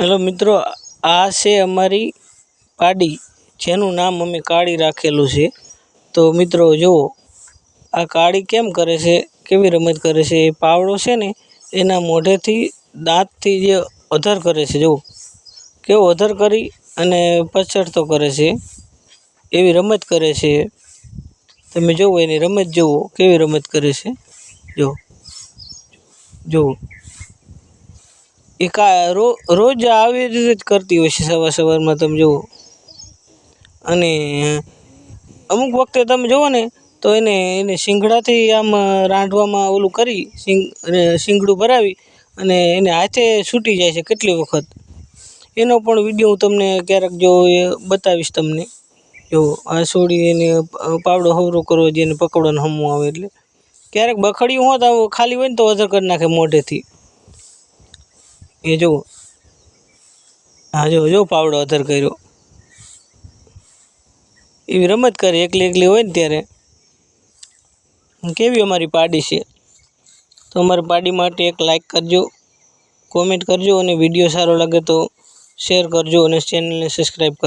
Hello મિત્રો, આ છે અમારી પાડી, જેનું નામ અમે કાળી રાખેલું છે. તો મિત્રો, જુઓ, આ કાળી કેમ કરે છે, કેવી રમત કરે છે, એ પાવડો છે ને, એના મોઢેથી દાંતથી જે અધર કરે છે, જુઓ. કેવો અધર કરી અને પછડતો કરે છે, એવી રમત કરે છે. તમે જુઓ, એની રમત જુઓ, કેવી રમત કરે છે, જુઓ. જુઓ. એ કા રો- રોજ આવી રીતે જ કરતી હોય છે સવાર સવારમાં તમે જુઓ. અને અમુક વખતે તમે જુઓ ને, તો એને એને શિંગડાથી આમ રાંધવામાં ઓલું કરી, શિંગ, અને શિંગડું ભરાવી અને એને હાથે છૂટી જાય છે કેટલી વખત. એનો પણ વીડિયો હું તમને ક્યારેક જો એ બતાવીશ તમને. જો આ છોડી એને પાવડો હવરો કરવો જેને પકડવાનું હમવું આવે એટલે. ક્યારેક બખડ્યું હોત, આવું ખાલી હોય ને તો અધર કરી નાખે મોઢેથી. એ જો હા જો જો પાવડો અધર કર્યો. એવી રમત કરે એકલી એકલી હોય ને ત્યારે. કેવી અમારી પાડી છે? તો અમારી પાડી માટે એક લાઈક કરજો કોમેન્ટ કરજો અને વીડિયો સારો લાગે તો શેર કરજો અને ચેનલને સબસ્ક્રાઈબ કરજો.